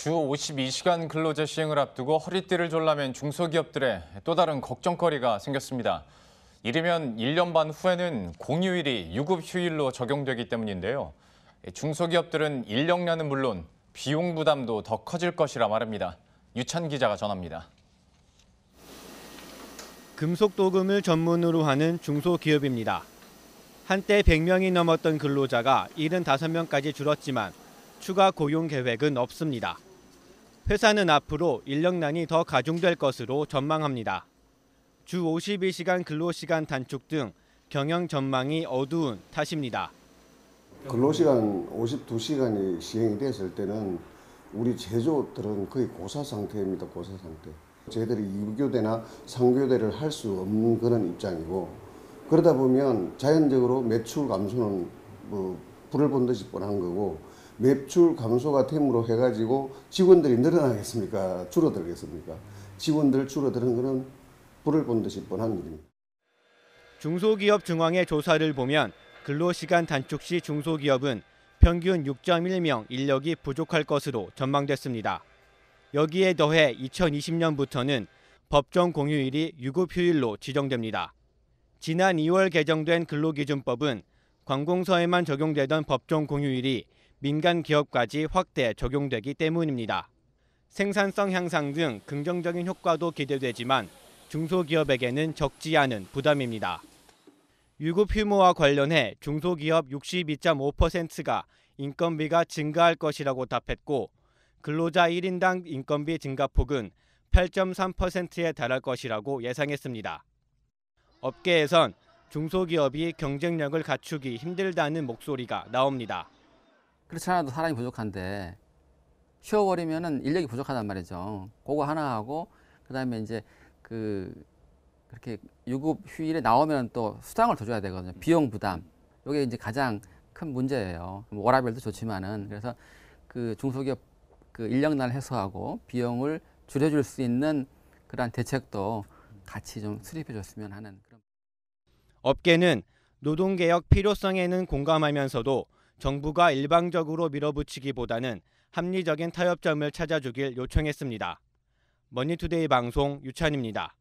주 52시간 근로제 시행을 앞두고 허리띠를 졸라맨 중소기업들의 또 다른 걱정거리가 생겼습니다. 이르면 1년 반 후에는 공휴일이 유급 휴일로 적용되기 때문인데요. 중소기업들은 인력난은 물론 비용 부담도 더 커질 것이라 말합니다. 유찬 기자가 전합니다. 금속 도금을 전문으로 하는 중소기업입니다. 한때 100명이 넘었던 근로자가 75명까지 줄었지만 추가 고용 계획은 없습니다. 회사는 앞으로 인력난이 더 가중될 것으로 전망합니다. 주 52시간 근로시간 단축 등 경영 전망이 어두운 탓입니다. 근로시간 52시간이 시행이 됐을 때는 우리 제조업들은 거의 고사 상태입니다. 고사 상태. 저희들이 2교대나 3교대를 할 수 없는 그런 입장이고 그러다 보면 자연적으로 매출 감소는 뭐 불을 본 듯이 뻔한 거고 매출 감소가 됨으로 해가지고 직원들이 늘어나겠습니까? 줄어들겠습니까? 직원들 줄어드는 거는 불을 본 듯이 뻔한 일입니다. 중소기업 중앙의 조사를 보면 근로시간 단축 시 중소기업은 평균 6.1명 인력이 부족할 것으로 전망됐습니다. 여기에 더해 2020년부터는 법정 공휴일이 유급휴일로 지정됩니다. 지난 2월 개정된 근로기준법은 관공서에만 적용되던 법정 공휴일이 민간 기업까지 확대 적용되기 때문입니다. 생산성 향상 등 긍정적인 효과도 기대되지만 중소기업에게는 적지 않은 부담입니다. 유급 휴무와 관련해 중소기업 62.5%가 인건비가 증가할 것이라고 답했고 근로자 1인당 인건비 증가폭은 8.3%에 달할 것이라고 예상했습니다. 업계에선 중소기업이 경쟁력을 갖추기 힘들다는 목소리가 나옵니다. 그렇지 않아도 사람이 부족한데 쉬어버리면은 인력이 부족하단 말이죠. 그거 하나 하고 그다음에 이제 그 그렇게 유급 휴일에 나오면 또 수당을 더 줘야 되거든요. 비용 부담. 이게 이제 가장 큰 문제예요. 뭐 워라밸도 좋지만은 그래서 그 중소기업 그 인력난을 해소하고 비용을 줄여줄 수 있는 그러한 대책도 같이 좀 수립해 줬으면 하는 그런. 업계는 노동개혁 필요성에는 공감하면서도 정부가 일방적으로 밀어붙이기보다는 합리적인 타협점을 찾아주길 요청했습니다. 머니투데이 방송 유찬입니다.